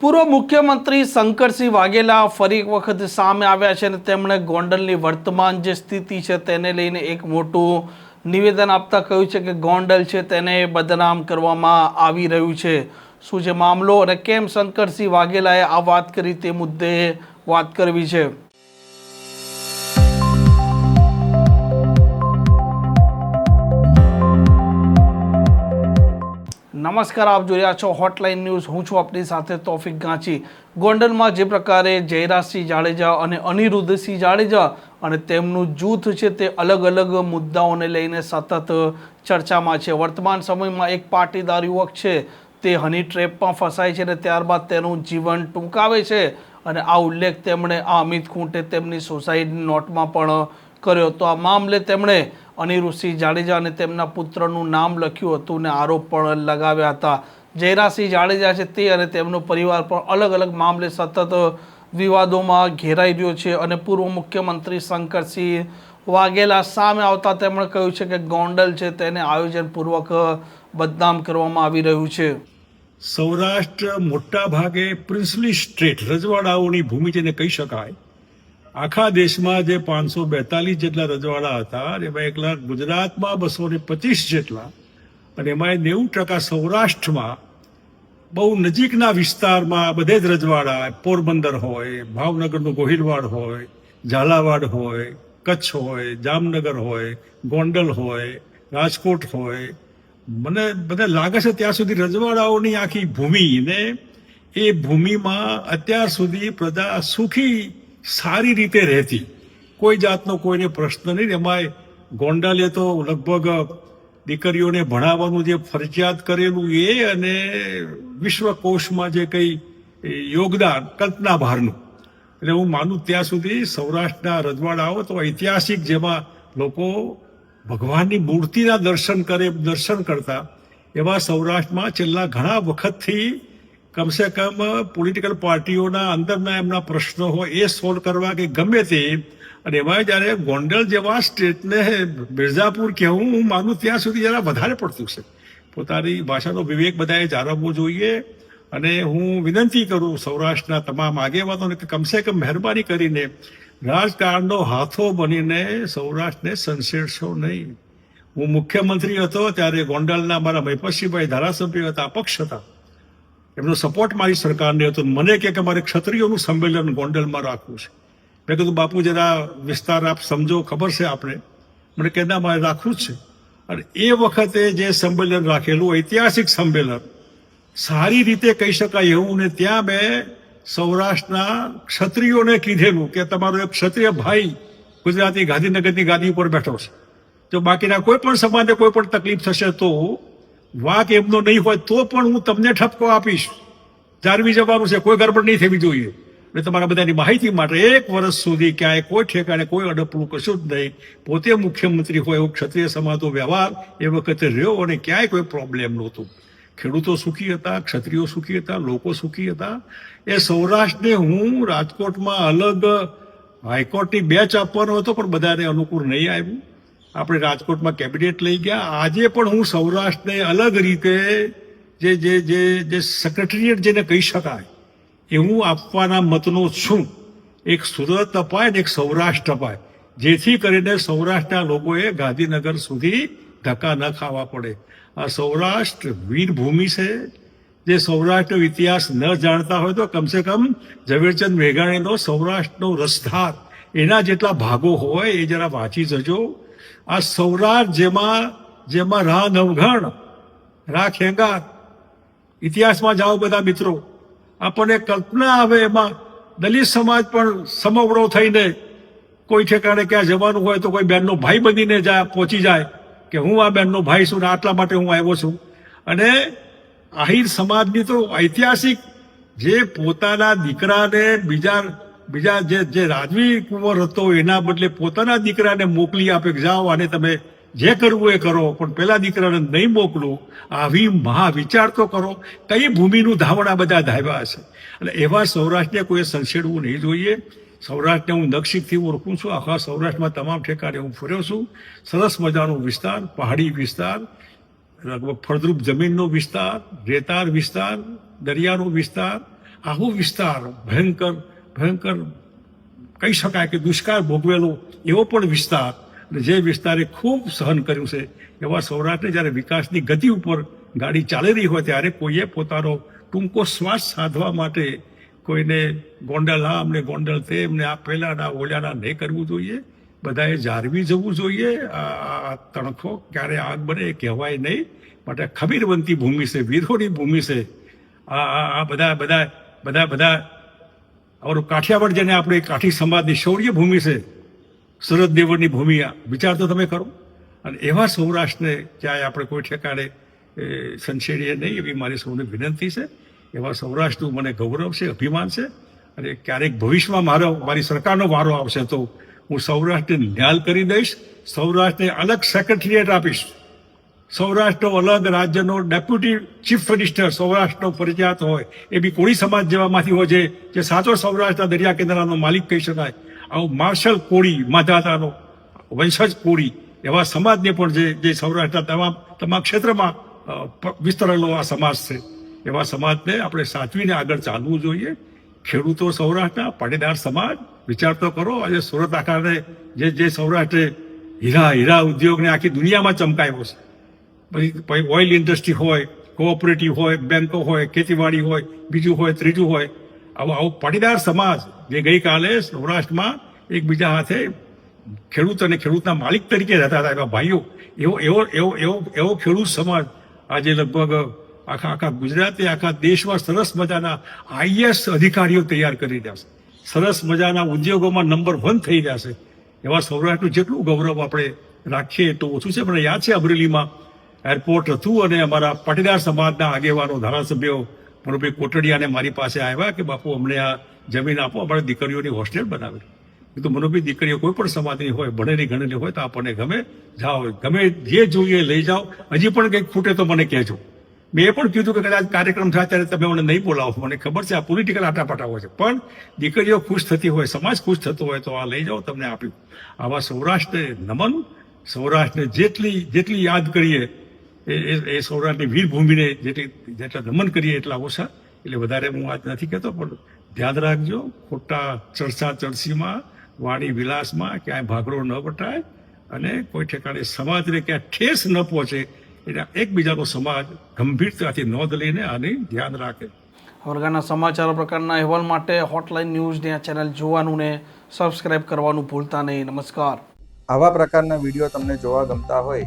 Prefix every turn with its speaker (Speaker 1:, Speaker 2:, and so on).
Speaker 1: પૂર્વ મુખ્યમંત્રી શંકરસિંહ વાઘેલા ફરી એક વખત સામે આવ્યા છે અને તેમણે ગોંડલની વર્તમાન જે સ્થિતિ છે તેને લઈને એક મોટું નિવેદન આપતા કહ્યું છે કે ગોંડલ છે તેને બદનામ કરવામાં આવી રહ્યું છે. શું છે મામલો અને કેમ શંકરસિંહ વાઘેલાએ આ વાત કરી તે મુદ્દે વાત કરવી છે? નમસ્કાર, આપ જોઈ રહ્યા છો હોટલાઇન ન્યૂઝ હું છું આપની સાથે તોફિક ગાંચી. ગોંડલમાં જે પ્રકારે જયરાજસિંહ જાડેજા અને અનિરુદ્ધસિંહ જાડેજા અને તેમનું જૂથ છે તે અલગ અલગ મુદ્દાઓને લઈને સતત ચર્ચામાં છે. વર્તમાન સમયમાં એક પાટીદાર યુવક છે, તે હની ટ્રેપમાં ફસાય છે અને ત્યારબાદ તેનું જીવન ટૂંકાવે છે અને આ ઉલ્લેખ તેમણે આ અમિત ખૂંટે તેમની સોસાયટી નોટમાં પણ કર્યો તો આ મામલે તેમણે અનિરુદ્ધસિંહ જાડેજા અને તેમના પુત્રનું નામ લખ્યું હતું ને આરોપ પણ લગાવ્યા હતા. જયરાસિંહ જાડેજા છે તે અને તેમનો પરિવાર પણ અલગ અલગ મામલે સતત વિવાદોમાં ઘેરાઈ રહ્યો છે અને પૂર્વ મુખ્યમંત્રી શંકરસિંહ વાઘેલા સામે આવતા તેમણે કહ્યું છે કે ગોંડલ છે તેને આયોજનપૂર્વક બદનામ કરવામાં આવી રહ્યું છે.
Speaker 2: સૌરાષ્ટ્ર મોટા ભાગે પ્રિન્સલી સ્ટેટ રજવાડાઓની ભૂમિ જેને કહી શકાય આખા દેશમાં જે પાંચસો બેતાલીસ જેટલા રજવાડા હતા એમાં એકલા ગુજરાતમાં બસો ને પચીસ જેટલા, અને એમાં નેવું ટકા સૌરાષ્ટ્રમાં બહુ નજીકના વિસ્તારમાં બધે જ રજવાડા, પોરબંદર હોય, ભાવનગરનું ગોહિલવાડ હોય, ઝાલાવાડ હોય, કચ્છ હોય, જામનગર હોય, ગોંડલ હોય, રાજકોટ હોય. મને બધા લાગે છે ત્યાં સુધી રજવાડાઓની આખી ભૂમિ ને એ ભૂમિમાં અત્યાર સુધી પ્રજા સુખી સારી રીતે રહેતી. કોઈ જાતનો કોઈને પ્રશ્ન નહીં, એમાંય ગોંડલે તો લગભગ દીકરીઓને ભણાવવાનું જે ફરજિયાત કરેલું એ અને વિશ્વકોશમાં જે કંઈ યોગદાન કલ્પના બહારનું એટલે હું માનું ત્યાં સુધી સૌરાષ્ટ્રના રજવાડાઓ તો ઐતિહાસિક જેમાં લોકો ભગવાનની મૂર્તિના દર્શન કરે, દર્શન કરતા. એવા સૌરાષ્ટ્રમાં છેલ્લા ઘણા વખતથી કમસે કમ પોલિટિકલ પાર્ટીઓના અંદરના એમના પ્રશ્નો હોય એ સોલ્વ કરવા કે ગમે તે. અને એમાં જ્યારે ગોંડલ જેવા સ્ટેટને મિર્ઝાપુર કહેવું હું માનું ત્યાં સુધી જરા વધારે પડતું છે. પોતાની ભાષાનો વિવેક બધાએ જાળવવો જોઈએ. અને હું વિનંતી કરું સૌરાષ્ટ્રના તમામ આગેવાનોને કે કમસે કમ મહેરબાની કરીને રાજકારણનો હાથો બનીને સૌરાષ્ટ્રને સંસેડશો નહીં. હું મુખ્યમંત્રી હતો ત્યારે ગોંડલના મારા મહિપતસિંહભાઈ ધારાસભ્ય હતા, અપક્ષ હતા. એમનો સપોર્ટ મારી સરકારને હતો. મને કે મારે ક્ષત્રિયોનું સંમેલન ગોંડલમાં રાખવું છે. મેં કીધું, બાપુ, જરા વિસ્તાર આપ સમજો, ખબર છે આપણે મને કે, ના, મારે રાખવું જ છે. અને એ વખતે જે સંમેલન રાખેલું, ઐતિહાસિક સંમેલન, સારી રીતે કહી શકાય એવું ને ત્યાં મેં સૌરાષ્ટ્રના ક્ષત્રિયોને કીધેલું કે, તમારો એક ક્ષત્રિય ભાઈ ગુજરાતી ગાંધીનગરની ગાદી ઉપર બેઠો છે. જો બાકીના કોઈ પણ સમાજને કોઈ પણ તકલીફ થશે તો વાક એમનો નહીં હોય તો પણ હું તમને ઠપકો આપીશ. જાળવી જવાનું છે, કોઈ ગરબડ નહીં થવી જોઈએ. એટલે તમારા બધાની માહિતી માટે એક વર્ષ સુધી ક્યાંય કોઈ ઠેકાણે કોઈ અડપણું કશું જ નહીં. પોતે મુખ્યમંત્રી હોય એવું ક્ષત્રિય સમાજનો વ્યવહાર એ વખતે રહ્યો અને ક્યાંય કોઈ પ્રોબ્લેમ નહોતું. ખેડૂતો સુખી હતા, ક્ષત્રિયો સુખી હતા, લોકો સુખી હતા. એ સૌરાષ્ટ્રને હું રાજકોટમાં અલગ હાઈકોર્ટની બેચ આપવાનો હતો, પણ બધાને અનુકૂળ નહીં આવ્યું. આપણે રાજકોટમાં કેબિનેટ લઈ ગયા. આજે પણ હું સૌરાષ્ટ્રને અલગ રીતે જે જે જે જે સેક્રેટરીએટ જેને કહી શકાય, એ હું આપવાના મતનો છું. એક સુરત અપાય ને એક સૌરાષ્ટ્ર અપાય. જેથી કરીને સૌરાષ્ટ્રના લોકોએ ગાંધીનગર સુધી ધક્કા ન ખાવા પડે. આ સૌરાષ્ટ્ર વીરભૂમિ છે. જે સૌરાષ્ટ્રનો ઇતિહાસ ન જાણતા હોય તો કમસે કમ ઝવેરચંદ મેઘાણીનો સૌરાષ્ટ્રનો રસધાર એના જેટલા ભાગો હોય એ જરા વાંચી જજો. આ સૌરાષ્ટ્ર જેમાં જેમાં રા નવઘણ રા ખેંગાર, ઇતિહાસમાં જાઓ બધા મિત્રો. આપણને કલ્પના આવે એમાં, દલિત સમાજ પણ સમવડો થઈને કોઈ ઠેકાણે ક્યાં જવાનું હોય તો કોઈ બહેનનો ભાઈ બનીને જાય, પહોંચી જાય કે હું આ બહેનનો ભાઈ છું ને આટલા માટે હું આવ્યો છું. અને આહિર સમાજની તો ઐતિહાસિક જે પોતાના દીકરાને બીજા બીજા જે જે રાજવી કુંવર હતો, એના બદલે પોતાના દીકરાને મોકલી આપે જાઓ અને તમે જે કરવું એ કરો, પણ પેલા દીકરાને નહીં મોકલો, આવી મહાવિચાર તો કરો. કઈ ભૂમિનું ધાવણ બધા ધાવ્યા છે અને એવા સૌરાષ્ટ્રને કોઈ સંછેડવું નહીં જોઈએ. સૌરાષ્ટ્રને હું નક્ષિકથી ઓળખું છું. આખા સૌરાષ્ટ્રમાં તમામ ઠેકાણે હું ફર્યો છું. સરસ મજાનો વિસ્તાર, પહાડી વિસ્તાર, લગભગ ફળદ્રુપ જમીનનો વિસ્તાર, રેતાળ વિસ્તાર, દરિયાનો વિસ્તાર, આવો વિસ્તાર ભયંકર ભયંકર કહી શકાય કે દુષ્કાળ ભોગવેલો એવો પણ વિસ્તાર અને જે વિસ્તારે ખૂબ સહન કર્યું છે, એવા સૌરાષ્ટ્રને જ્યારે વિકાસની ગતિ ઉપર ગાડી ચાલી રહી હોય ત્યારે કોઈએ પોતાનો ટૂંકો શ્વાસ સાધવા માટે કોઈને ગોંડલ હા અમને ગોંડલ તે ને આ પહેલાના ઓલાના નહીં કરવું જોઈએ. બધાએ જાળવી જવું જોઈએ. આ તણખો ક્યારે આગ બને એ કહેવાય નહીં. માટે ખમીરવંતી ભૂમિ છે વીરોની ભૂમિ છે. આ આ બધા બધા બધા બધા અમારું કાઠિયાવાડ જેને આપણે કાઠી સમાજની શૌર્ય ભૂમિ છે સુરત દેવળની ભૂમિ વિચાર તો તમે કરો અને એવા સૌરાષ્ટ્રને ક્યાંય આપણે કોઈ ઠેકાણે સંછેડીએ નહીં એવી મારી સૌને વિનંતી છે એવા સૌરાષ્ટ્રનું મને ગૌરવ છે અભિમાન છે અને ક્યારેક ભવિષ્યમાં મારો મારી સરકારનો વારો આવશે તો હું સૌરાષ્ટ્રને ન્યાલ કરી દઈશ સૌરાષ્ટ્રને અલગ સેક્રેટરીએટ આપીશ સૌરાષ્ટ્રનો અલગ રાજ્યનો ડેપ્યુટી ચીફ મિનિસ્ટર સૌરાષ્ટ્રનો ફરજિયાત હોય, એ બી કોળી સમાજ જેવામાંથી હોય છે, જે સાચો સૌરાષ્ટ્રના દરિયા કિનારાનો માલિક કહી શકાય. આવું માર્શલ કોળી, માધાતાનો વંશજ કોળી, એવા સમાજને પણ જે જે સૌરાષ્ટ્રના તમામ તમામ ક્ષેત્રમાં વિસ્તરેલો આ સમાજ છે. એવા સમાજને આપણે સાચવીને આગળ ચાલવું જોઈએ. ખેડૂતો સૌરાષ્ટ્રના, પાટીદાર સમાજ, વિચાર તો કરો, આજે સુરત આખાને જે જે સૌરાષ્ટ્રે હીરા હીરા ઉદ્યોગને આખી દુનિયામાં ચમકાયો છે. પછી ઓઇલ ઇન્ડસ્ટ્રી હોય કોઓપરેટિવ હોય બેંકો હોય, ખેતીવાડી હોય, બીજું હોય, ત્રીજું હોય. આવો આવો પાટીદાર સમાજ જે ગઈકાલે સૌરાષ્ટ્રમાં એકબીજા હાથે ખેડૂત અને ખેડૂતના માલિક તરીકે રહેતા હતા. એવા ભાઈઓ, એવો એવો એવો એવો એવો ખેડૂત સમાજ આજે લગભગ આખા આખા ગુજરાતે, આખા દેશમાં સરસ મજાના આઈએસ અધિકારીઓ તૈયાર કરી રહ્યા છે. સરસ મજાના ઉદ્યોગોમાં નંબર વન થઈ રહ્યા છે. એવા સૌરાષ્ટ્રનું જેટલું ગૌરવ આપણે રાખીએ તો ઓછું છે મને યાદ છે અમરેલીમાં એરપોર્ટ હતું અને અમારા પાટીદાર સમાજના આગેવાનો, ધારાસભ્યો મનુભાઈ કોટડિયાને મારી પાસે આવ્યા કે, બાપુ, અમને આ જમીન આપો, અમારે દીકરીઓની હોસ્ટેલ બનાવી. કીધું, મનુભાઈ, દીકરીઓ કોઈ પણ સમાજની હોય, ભણેલી, ગણેલી હોય તો આપણને ગમે, જાઓ, ગમે જે જોઈએ લઈ જાઓ. હજી પણ કંઈક ખૂટે તો મને કહેજો. મેં એ પણ કીધું કે, કદાચ કાર્યક્રમ થાય ત્યારે તમે મને નહીં બોલાવો. મને ખબર છે, આ પોલિટિકલ આટાપાટા હોય છે. પણ દીકરીઓ ખુશ થતી હોય, સમાજ ખુશ થતો હોય, તો આ લઈ જાઓ, તમને આપ્યું. આવા સૌરાષ્ટ્રને નમન, સૌરાષ્ટ્રને જેટલી જેટલી યાદ કરીએ એ એ- એ સૌરાષ્ટ્રની વીરભૂમિને જેટલી જેટલા દમન કરીએ એટલા ઓછા. એટલે વધારે હું વાત નથી કહેતો પણ ધ્યાન રાખજો ખોટા ચર્ચા ચડસીમાં વાણી વિલાસમાં ક્યાંય ભાગરો ન વટાય અને કોઈ ઠેકાણે સમાજને ક્યાંય ઠેસ ન પહોંચે એટલે એકબીજાનો સમાજ ગંભીરતાથી નોંધ લઈને આની ધ્યાન રાખે.
Speaker 1: વર્ગાના સમાચાર પ્રકારના અહેવાલ માટે હોટલાઇન ન્યૂઝની આ ચેનલ જોવાનું ને સબસ્ક્રાઇબ કરવાનું ભૂલતા નહીં. નમસ્કાર.
Speaker 3: આવા પ્રકારના વીડિયો તમને જોવા ગમતા હોય